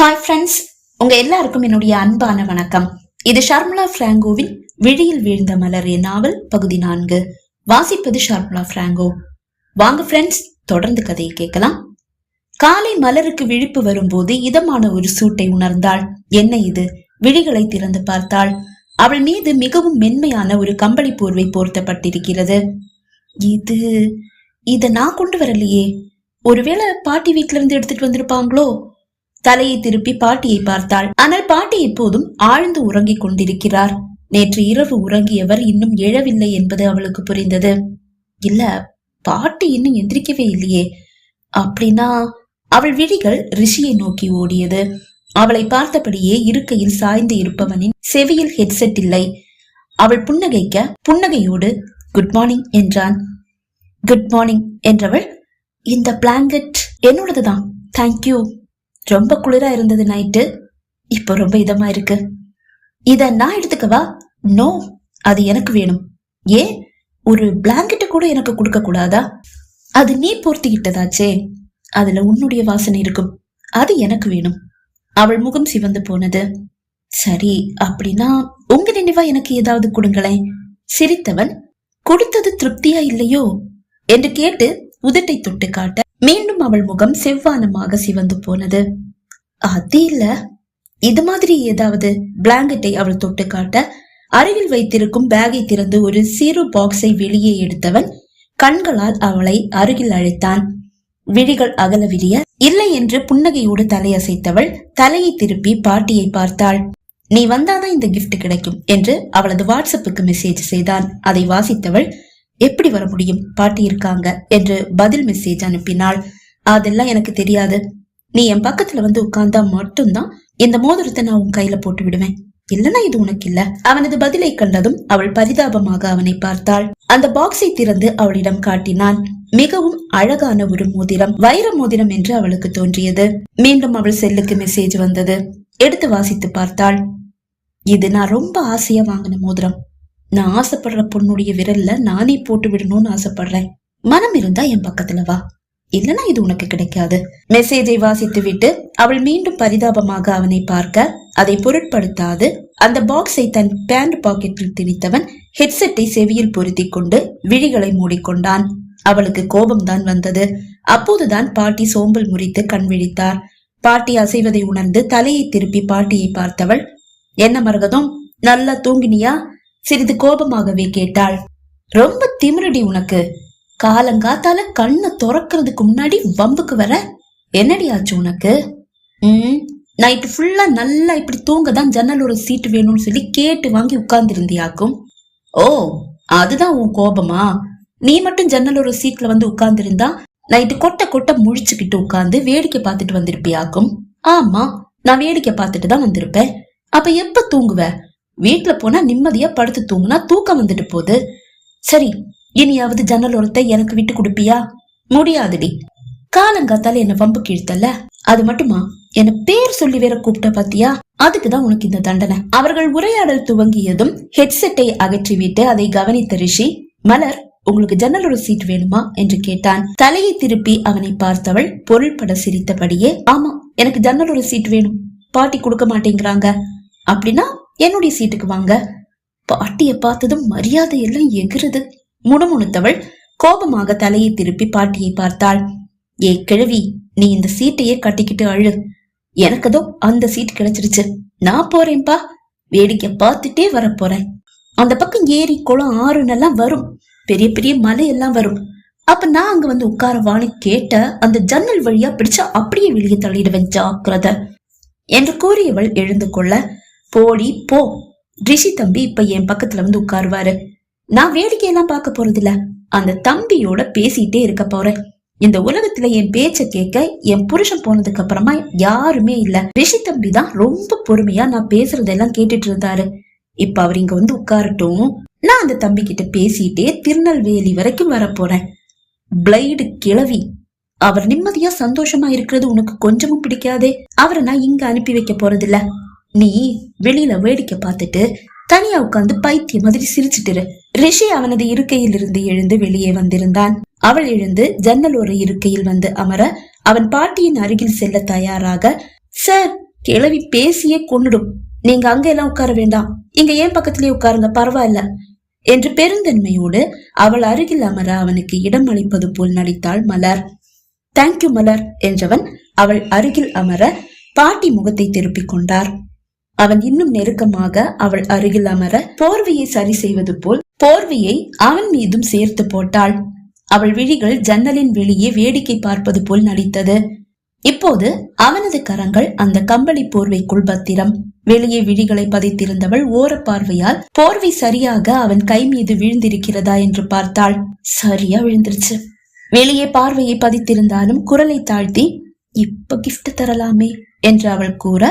Hi friends உங்க எல்லாருக்கும் என்னுடைய அன்பான வணக்கம். இது ஷர்முலா பிராங்கோவின் விழியில் வீழ்ந்த மலர் என் நாவல் பகுதி நான்கு. வாசிப்பது ஷர்முலா பிராங்கோ. வாங்க ஃப்ரெண்ட்ஸ் தொடர்ந்து கதையை கேட்கலாம். காலை மலருக்கு விழிப்பு வரும்போது இதமான ஒரு சூட்டை உணர்ந்தாள். என்ன இது? விழிகளை திறந்து பார்த்தாள். அவள் மீது மிகவும் மென்மையான ஒரு கம்பளி போர்வை போர்த்தப்பட்டிருக்கிறது. இது இத நான் கொண்டு வரலையே. ஒருவேளை பாட்டி வீட்ல இருந்து எடுத்துட்டு வந்திருப்பாங்களோ? தலையை திருப்பி பாட்டியை பார்த்தாள். ஆனால் பாட்டி இப்போதும் ஆழ்ந்து உறங்கிக் கொண்டிருக்கிறார். நேற்று இரவு உறங்கியவர் இன்னும் எழவில்லை என்பது அவளுக்கு புரிந்தது. இல்ல பாட்டி இன்னும் எந்திரிக்கவே இல்லையே. அப்படின்னா அவள் விழிகள் ரிஷியை நோக்கி ஓடியது. அவளை பார்த்தபடியே இருக்கையில் சாய்ந்து இருப்பவனின் செவியில் ஹெட்செட் இல்லை. அவள் புன்னகைக்க புன்னகையோடு குட் மார்னிங் என்றான். குட் மார்னிங் என்றவள் இந்த பிளாங்கெட் என்னோடதுதான். தேங்க்யூ ரொம்ப குளிரா இருந்தது நைட்டு. இப்போ ரொம்ப இதமா இருக்கு. இத நான் எடுத்துக்கவா? நோ அது எனக்கு வேணும். ஏன் ஒரு பிளாங்கெட்டை கூட எனக்கு கொடுக்க கூடாதா? அது நீ போர்த்திக்கிட்டதாச்சே. அதுல உன்னுடைய வாசனை இருக்கும். அது எனக்கு வேணும். அவள் முகம் சிவந்து போனது. சரி அப்படின்னா உங்க நினைவா எனக்கு ஏதாவது கொடுங்களேன். சிரித்தவன் கொடுத்தது திருப்தியா இல்லையோ? என்று கேட்டு உதட்டை தொட்டு காட்ட மீண்டும் அவள் முகம் செவ்வானமாக சிவந்து போனது. அது இல்ல இது மாதிரி ஏதாவது பிளாங்கெட்டை அவள் தொட்டு காட்ட? அருகில் வைத்திருக்கும் பேகை திறந்து ஒரு சீரு பாக்ஸை வெளியே எடுத்தவன் கண்களால் அவளை அருகில் அழைத்தான். விழிகள் அகல விரிய இல்லை என்று புன்னகையோடு தலையசைத்தவள் தலையை திருப்பி பாட்டியை பார்த்தாள். நீ வந்தாதான் இந்த கிஃப்ட் கிடைக்கும் என்று அவளது வாட்ஸ்அப்புக்கு மெசேஜ் செய்தான். அதை வாசித்தவள் எப்படி வர முடியும்? பாட்டி இருக்காங்க என்று பதில் மெசேஜ் அனுப்பினாள். அதெல்லாம் எனக்கு தெரியாது. நீ என் பக்கத்துல வந்து உட்கார்ந்தா மட்டும்தான் இந்த மோதிரத்தை நான் உன் கையில போட்டு விடுவேன். இல்லனா இது உனக்கு இல்ல. அவனது பதிலை கண்டதும் அவள் பரிதாபமாக அவனை பார்த்தாள். அந்த பாக்ஸை திறந்து அவளிடம் காட்டினான். மிகவும் அழகான ஒரு மோதிரம். வைர மோதிரம் என்று அவளுக்கு தோன்றியது. மீண்டும் அவள் செல்லுக்கு மெசேஜ் வந்தது. எடுத்து வாசித்து பார்த்தாள். இது நான் ரொம்ப ஆசையா வாங்கின மோதிரம். நான் ஆசைப்படுற பொண்ணுடைய விரல்ல நானே போட்டு விடணும்னு ஆசைப்படுறேன். மனம் இருந்தா என் பக்கத்துல வா. இல்லனா இது உனக்கு கிடைக்காது. மெசேஜை வாசித்து விட்டு அவள் மீண்டும் பரிதாபமாக அவனை பார்க்க அதை பொருட்படுத்தாது அந்த பாக்ஸை தன் பேண்ட் பாக்கெட்டில் திணித்தவன் ஹெட்செட்டை செவியில் பொருத்தி கொண்டு விழிகளை மூடிக்கொண்டான். அவளுக்கு கோபம்தான் வந்தது. அப்போதுதான் பாட்டி சோம்பல் முறித்து கண் விழித்தார். பாட்டி அசைவதை உணர்ந்து தலையை திருப்பி பாட்டியை பார்த்தவள் என்ன மரகதம்? நல்லா தூங்கினியா? சிறிது கோபமாகவே கேட்டாள். ரொம்ப திமிரடி உனக்கு. காலங்காத்தால கண்ணை துறக்கிறதுக்கு முன்னாடி வம்புக்கு வர? என்னடி ஆச்சு உனக்கு? ம் நைட்டு ஃபுல்லா நல்லா இப்படி தூங்க தான் ஜன்னல் ஒரு சீட்டு வேணும்னு சொல்லி கேட்டு வாங்கி உட்கார்ந்துருந்தியாக்கும்? ஓ அதுதான் உன் கோபமா? நீ மட்டும் ஜன்னல் ஒரு சீட்ல வந்து உட்கார்ந்துருந்தா நைட்டு கொட்ட கொட்ட முழிச்சுக்கிட்டு உட்கார்ந்து வேடிக்கை பார்த்துட்டு வந்திருப்பியாக்கும்? ஆமா நான் வேடிக்கை பார்த்துட்டு தான் வந்திருப்பேன். அப்ப எப்ப தூங்குவ? வீட்டுல போனா நிம்மதியா படுத்து தூங்குனா தூக்கம் வந்துட்டு போகுது. சரி இனியாவது ஜன்னல் ஓரத்தை எனக்கு விட்டு கொடுப்பியா? முடியாதுடி. காலங்காத்தால என்ன வம்பு கிழ்த்தல அது மட்டுமா? என்ன பேர் சொல்லி வேற கூப்பிட்ட பாத்தியா? அதுக்குதான் உனக்கு இந்த தண்டனை. அவர்கள் உரையாடல் துவங்கியதும் ஹெட்செட்டை அகற்றிவிட்டு அதை கவனித்த ரிஷி மலர் உங்களுக்கு ஜன்னல் ஒரு சீட் வேணுமா? என்று கேட்டான். தலையை திருப்பி அவனை பார்த்தவள் பொருள்பட சிரித்தபடியே ஆமா எனக்கு ஜன்னல் ஒரு சீட் வேணும். பாட்டி கொடுக்க மாட்டேங்கிறாங்க. அப்படின்னா என்னுடைய சீட்டுக்கு வாங்க. பாட்டிய பார்த்ததும் மரியாதை எல்லாம் எகிறது. முணுமுணுத்தவள் கோபமாக தலையை திருப்பி பாட்டியை பார்த்தாள். ஏ கிழவி நீ இந்த சீட்டையே கட்டிக்கிட்டு அழு. எனக்குதோ அந்த சீட் கிடைச்சிருச்சு. நான் போறேன்பா. வேடிக்கை பார்த்துட்டே வரப்போறேன். அந்த பக்கம் ஏரி குளம் ஆறுன்னெல்லாம் வரும். பெரிய பெரிய மலை எல்லாம் வரும். அப்ப நான் அங்க வந்து உட்காரவான்னு கேட்ட அந்த ஜன்னல் வழியா பிடிச்சா அப்படியே வெளியே தள்ளிடுவேன் ஜாக்கிரத என்று கூறியவள் எழுந்து கொள்ள போடி போ. ரிஷி தம்பி இப்ப என் பக்கத்துல வந்து உட்காருவாரு. நான் வேடிக்கையெல்லாம் பார்க்க போறதில்ல. அந்த தம்பியோட பேசிட்டே இருக்க போறேன். இந்த உலகத்துல என் பேச்ச கேட்க என் புருஷன் போனதுக்கு அப்புறமா யாருமே இல்ல. ரிஷி தம்பி தான் ரொம்ப பொறுமையா நான் பேசுறதெல்லாம் கேட்டுட்டு இருந்தாரு. இப்ப அவர் இங்க வந்து உட்காரட்டும். நான் அந்த தம்பி கிட்ட பேசிட்டே திருநெல்வேலி வரைக்கும் வர போறேன். பிளைடு கிளவி அவர் நிம்மதியா சந்தோஷமா இருக்கிறது உனக்கு கொஞ்சமும் பிடிக்காதே. அவரை நான் இங்க அனுப்பி வைக்க போறதில்ல. நீ வெளியில வேடிக்கை பார்த்துட்டு தனியா உட்கார்ந்து பைத்திய மாதிரி சிரிச்சிட்டுரு. ரிஷி அவனது இருக்கையில் இருந்து எழுந்து வெளியே வந்திருந்தான். அவள் எழுந்து ஜன்னல் ஒரு இருக்கையில் வந்து அமர அவன் பாட்டியின் அருகில் செல்ல தயாராக சார் கிளவி பேசியே கொன்னுடும். நீங்க அங்க எல்லாம் உட்கார வேண்டாம். இங்க ஏன் பக்கத்திலே உட்காருங்க பரவாயில்ல. என்று பெருந்தன்மையோடு அவள் அருகில் அமர அவனுக்கு இடம் அளிப்பது போல் நடித்தாள் மலர். தேங்க்யூ மலர் என்றவன் அவள் அருகில் அமர பாட்டி முகத்தை திருப்பிக் கொண்டார். அவன் இன்னும் நெருக்கமாக அவள் அருகில் அமர போர்வையை சரி செய்வது போல் போர்வையை அவன் மீதும் சேர்த்து போட்டாள். அவள் விழிகள் ஜன்னலின் வெளியே வேடிக்கை பார்ப்பது போல் நடித்தது. இப்போது அவனது கரங்கள் அந்த கம்பளி போர்வைக்குள் பத்திரம். வெளியே விழிகளை பதித்திருந்தவள் ஓரப் பார்வையால் போர்வை சரியாக அவன் கை மீது விழுந்திருக்கிறதா என்று பார்த்தாள். சரியா விழுந்துருச்சு. வெளியே பார்வையை பதித்திருந்தாலும் குரலை தாழ்த்தி இப்ப கிஃப்ட் தரலாமே என்று அவள் கூற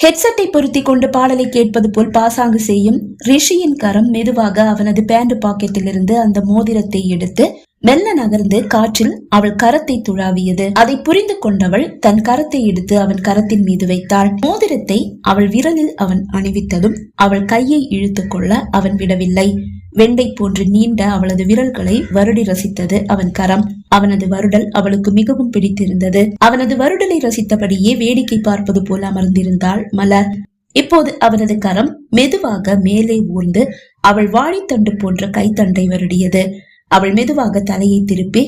ஹெட்செட்டை பொருத்தி கொண்டு பாடலை கேட்பது போல் பாசாங்கு செய்யும் ரிஷியின் கரம் மெதுவாக அவனது பேண்ட் பாக்கெட்டிலிருந்து அந்த மோதிரத்தை எடுத்து மெல்ல நகர்ந்து காற்றில் அவள் கரத்தை துழாவியது. அதை புரிந்து கொண்டவள் தன் கரத்தை எடுத்து அவன் கரத்தின் மீது வைத்தாள். மோதிரத்தை அவள் விரலில் அவன் அணிவித்ததும் அவள் கையை இழுத்துக் கொள்ள அவன் விடவில்லை. வெண்டை போன்று நீண்ட அவளது விரல்களை வருடி ரசித்தது அவன் கரம். அவனது வருடல் அவளுக்கு மிகவும் பிடித்திருந்தது. அவனது வருடலை ரசித்தபடியே வேடிக்கை பார்ப்பது போல அமர்ந்திருந்தாள் மலர். இப்போது அவனது கரம் மெதுவாக மேலே ஊர்ந்து அவள் வாழைத்தண்டு போன்ற கைத்தண்டை வருடியது. அவள் மெதுவாக தலையை திருப்பி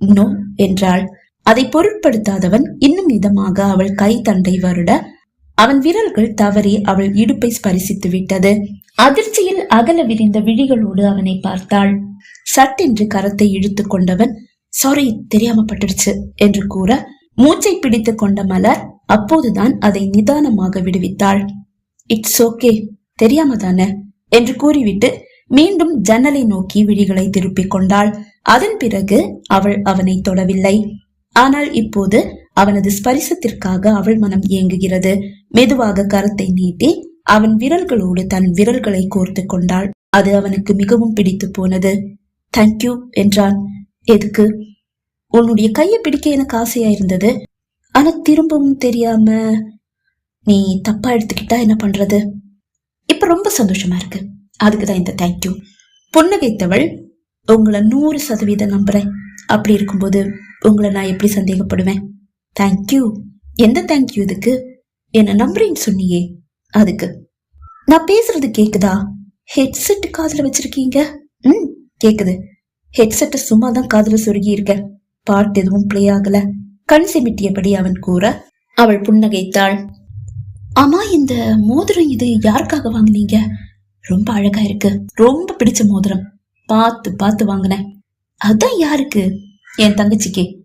நோ என்றாள். அதை பொருட்படுத்தாதவன் இன்னும் இதமாக அவள் கை தண்டை வருட அவன் விரல்கள் தவறி அவள் இடுப்பை ஸ்பரிசித்து விட்டது. அதிர்ச்சியில் அகல விரிந்த விழிகளோடு அவனை பார்த்தாள். சட்டென்று கரத்தை இழுத்துக் கொண்டவன் சாரி தெரியாம பட்டுடுச்சு என்று கூற மூச்சை பிடித்துக் கொண்ட மலர் அப்போதுதான் அதை நிதானமாக விடுவித்தாள். இட்ஸ் ஓகே தெரியாம தானே என்று கூறிவிட்டு மீண்டும் ஜன்னலை நோக்கி விழிகளை திருப்பிக் கொண்டாள். அதன் பிறகு அவள் அவனை தொடவில்லை. ஆனால் இப்போது அவனது ஸ்பரிசத்திற்காக அவள் மனம் இயங்குகிறது மெதுவாக கரத்தை நீட்டி அவன் விரல்களோடு தன் விரல்களை கோர்த்து கொண்டாள். அது அவனுக்கு மிகவும் பிடித்து போனது. தேங்க்யூ என்றான். எதுக்கு? உன்னுடைய கையை பிடிக்க எனக்கு ஆசையா இருந்தது. ஆனா திரும்பவும் தெரியாம நீ தப்பா எடுத்துக்கிட்டா என்ன பண்றது? இப்ப ரொம்ப சந்தோஷமா இருக்கு. அதுக்குதான் இந்த தேங்க்யூ புன்னகைத்தவள் உங்களை நூறு சதவீதம் நம்புறேன். அப்படி இருக்கும்போது உங்களை நான் எப்படி சந்தேகப்படுவேன்? தேங்க்யூ எந்த தேங்க்யூ இதுக்கு? என்ன நம்புறேன்னு சொன்னியே. அதுக்கு. நான் பேசுறது கேக்குதா? ஹெட்செட் காதுல வச்சிருக்கீங்க? ம் கேக்குது. ஹெட்செட்டை சும்மா தான் காதுல சொருகி இருக்க பாட்டு எதுவும் பிளே ஆகல. கண் சிமிட்டியபடி அவன் கூற. அவள் புன்னகைத்தாள். ஆமா இந்த மோதிரம் இது யாருக்காக வாங்குனீங்க? ரொம்ப அழகா இருக்கு. ரொம்ப பிடிச்ச மோதிரம். பார்த்து பார்த்து வாங்கினேன். அதான் யாருக்கு? என் தங்கச்சிக்கு.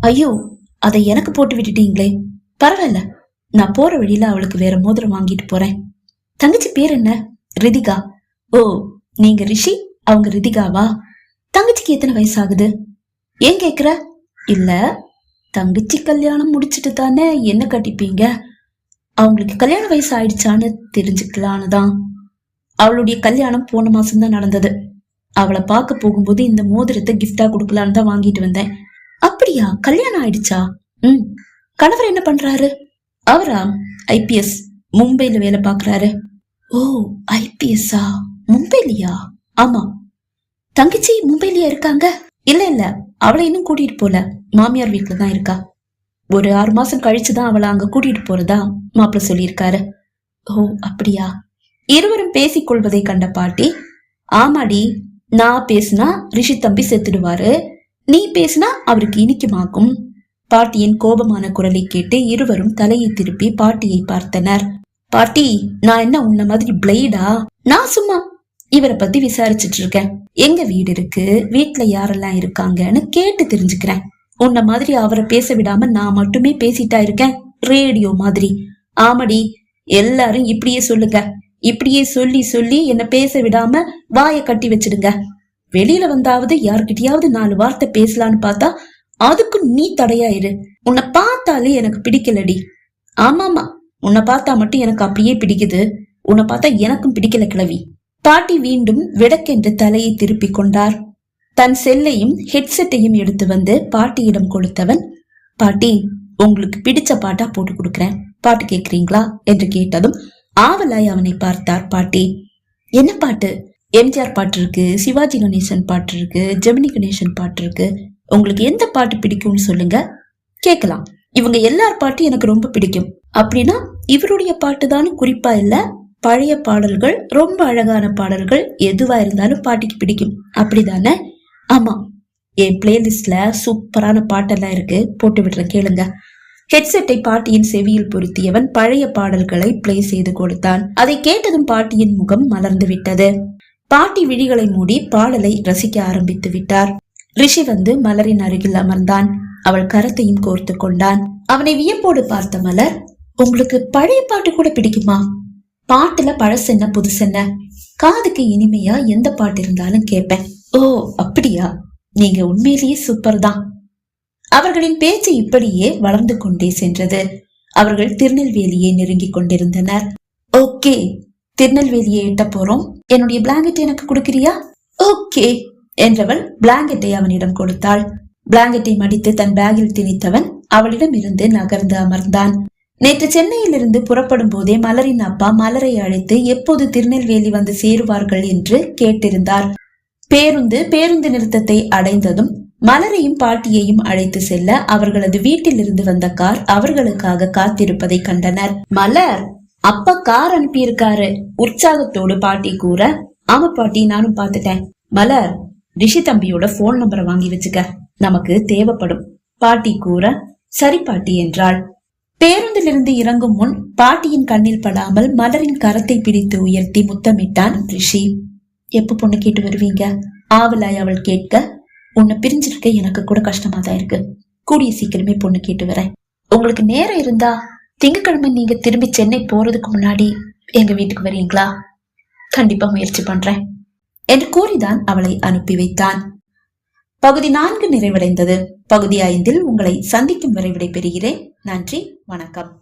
ஐயோ அதை எனக்கு போட்டு விட்டுட்டீங்களே. பரவாயில்ல. நான் போற வழியில அவளுக்கு வேற மோதிரம் வாங்கிட்டு போறேன். தங்கச்சி பேர் என்ன? ரிதிகா. ஓ நீங்க ரிஷி? அவங்க ரிதிகாவா? தங்கச்சிக்கு எத்தனை வயசாகுது? ஏன் கேக்குற? இல்ல தங்கச்சி கல்யாணம் முடிச்சிட்டு தானே என்ன கட்டிப்பீங்க? அவங்களுக்கு கல்யாண வயசு ஆயிடுச்சான்னு தெரிஞ்சுக்கலான்னு தான். அவளுடைய கல்யாணம் போன மாசம் தான் நடந்தது. அவளை பார்க்க போகும்போது இந்த மோதிரத்தை கிஃப்டா கொடுக்கலான்னு தான் வாங்கிட்டு வந்தேன். அப்படியா? கல்யாணம் ஆயிடுச்சா? ம். கணவர் என்ன பண்றாரு? அவரா? ஐபிஎஸ் மும்பைல வேலை பாக்குறாரு ஓ ஐபிஎஸ்ஸா மும்பைலியா? ஆமா. தங்கச்சி மும்பைலயா இருக்காங்க? இல்ல இல்ல. அவளை இன்னும் கூட்டிட்டு போல. மாமியார் வீட்டுல தான் இருக்கா. ஒரு ஆறு மாசம் கழிச்சு தான் அவளை அங்க கூட்டிட்டு போறதா? மாப்பிள்ள சொல்லியிருக்காரு. ஓ அப்படியா? இருவரும் பேசிக் கொள்வதை கண்ட பாட்டி ஆமாடி நான் பேசினா ரிஷி தம்பி செத்துடுவாரு. நீ பேசினா அவருக்கு இனிக்குமாக்கும். பாட்டியின் கோபமான குரலை கேட்டு இருவரும் தலையை திருப்பி பாட்டியை பார்த்தனர். பாட்டி நான் என்ன உன்ன மாதிரி பிளேடா நான் சும்மா இவரை பத்தி விசாரிச்சிட்டு இருக்கேன். எங்க வீடு இருக்கு? வீட்ல யாரெல்லாம் இருக்காங்கன்னு கேட்டு தெரிஞ்சுக்கிறேன். உன்ன மாதிரி அவரை பேச விடாம நான் மட்டுமே பேசிட்டா இருக்கேன். ரேடியோ மாதிரி. ஆமாடி எல்லாரும் இப்படியே சொல்லுங்க. இப்படியே சொல்லி சொல்லி என்ன பேச விடாம வாயை கட்டி வச்சிடுங்க. வெளியில வந்தாவது யார்கிட்டயாவது நாலு வார்த்தை பேசலான்னு பார்த்தா அதுக்கு நீ தடையாயிரு. உன்னை பார்த்தாலே எனக்கு பிடிக்கலடி. ஆமாமா உன்னை பார்த்தா மட்டும் எனக்கு அப்படியே பிடிக்குது. உன்னை பார்த்தா எனக்கும் பிடிக்கல கிழவி. பாட்டி மீண்டும் விடக்கென்று தலையை திருப்பி கொண்டார். தன் செல்லையும் ஹெட்செட்டையும் எடுத்து வந்து பாட்டியிடம் கொடுத்தவன் பாட்டி உங்களுக்கு பிடிச்ச பாட்டா போட்டு கொடுக்குறேன். பாட்டு கேக்குறீங்களா என்று கேட்டதும் ஆவலாய் அவனை பார்த்தார் பாட்டி. என்ன பாட்டு? எம்ஜிஆர் பாட்டு இருக்கு சிவாஜி கணேசன் பாட்டு இருக்கு ஜெமினி கணேசன் பாட்டு இருக்கு. உங்களுக்கு எந்த பாட்டு பிடிக்கும்னு சொல்லுங்க. கேட்கலாம். இவங்க எல்லார் பாட்டும் எனக்கு ரொம்ப பிடிக்கும். அப்படின்னா இவருடைய பாட்டு தான் குறிப்பா இல்ல பழைய பாடல்கள் ரொம்ப அழகான பாடல்கள் எதுவா இருந்தாலும் பாட்டிக்கு பிடிக்கும். அப்படிதானே? ஆமா. என் பிளேலிஸ்ட்ல சூப்பரான பாட்டெல்லாம் இருக்கு. போட்டு விடுறேன் கேளுங்க. ஹெட்செட்டை பாட்டியின் செவியில் பொருத்தியவன் பழைய பாடல்களை பிளே செய்து கொடுத்தான். அதை கேட்டதும் பாட்டியின் முகம் மலர்ந்து விட்டது பாட்டி விழிகளை மூடி பாடலை ரசிக்க ஆரம்பித்து விட்டார். ரிஷி வந்து மலரின் அருகில் அமர்ந்தான். அவள் கரத்தையும் கோர்த்து கொண்டான். அவனை வியப்போடு பார்த்த மலர் உங்களுக்கு பழைய பாட்டு கூட பிடிக்குமா? பாட்டுல பழசென்ன புதுசென்ன காதுக்கு இனிமையா எந்த பாட்டு இருந்தாலும் கேட்பேன். ஓ அப்படியா? நீங்க உண்மையிலேயே சூப்பர் தான். அவர்களின் பேச்சு இப்படியே வளர்ந்து கொண்டே சென்றது. அவர்கள் திருநெல்வேலியை நெருங்கிக் கொண்டிருந்தனர். ஓகே திருநெல்வேலியை எட்ட போறோம். என்னுடைய பிளாங்கெட் எனக்கு கொடுக்கிறியா? ஓகே என்றவள் பிளாங்கெட்டை அவனிடம் கொடுத்தாள். பிளாங்கெட்டை மடித்து தன் பேக்கில் திணித்தவன் அவளிடம் இருந்து நகர்ந்து அமர்ந்தான். நேற்று சென்னையில் இருந்து புறப்படும் போதே மலரின் அப்பா மலரை அழைத்து எப்போது திருநெல்வேலி வந்து சேருவார்கள்? என்று கேட்டிருந்தார். பேருந்து பேருந்து நிறுத்தத்தை அடைந்ததும் மலரையும் பாட்டியையும் அழைத்து செல்ல அவர்களது வீட்டில் இருந்து வந்த கார் அவர்களுக்காக காத்திருப்பதை கண்டனர். மலர் அப்பா கார் அனுப்பியிருக்காரு. உற்சாகத்தோடு பாட்டி கூற ஆமா பாட்டி நானும் பார்த்துட்டேன். மலர் ரிஷி தம்பியோட போன் நம்பரை வாங்கி வச்சுக்க. நமக்கு தேவைப்படும். பாட்டி கூற சரி பாட்டி என்றாள். பேருந்திலிருந்து இறங்கும் முன் பாட்டியின் கண்ணில் படாமல் மலரின் கரத்தை பிடித்து உயர்த்தி முத்தமிட்டான் ரிஷி. எப்ப பொண்ணு கேட்டு வருவீங்க? ஆவலாய் அவள் கேட்க உன்னை பிரிஞ்சிருக்க எனக்கு கூட கஷ்டமா தான் இருக்கு. கூடிய சீக்கிரமே பொண்ணு கேட்டு வரேன். உங்களுக்கு நேரம் இருந்தா திங்கக்கிழமை நீங்க திரும்பி சென்னை போறதுக்கு முன்னாடி எங்க வீட்டுக்கு வரீங்களா? கண்டிப்பா முயற்சி பண்றேன். என்று கூறிதான் அவளை அனுப்பி வைத்தான். பகுதி நான்கு நிறைவடைந்தது. பகுதி ஐந்தில் உங்களை சந்திக்கும் வரை விடைபெறுகிறேன். நன்றி வணக்கம்.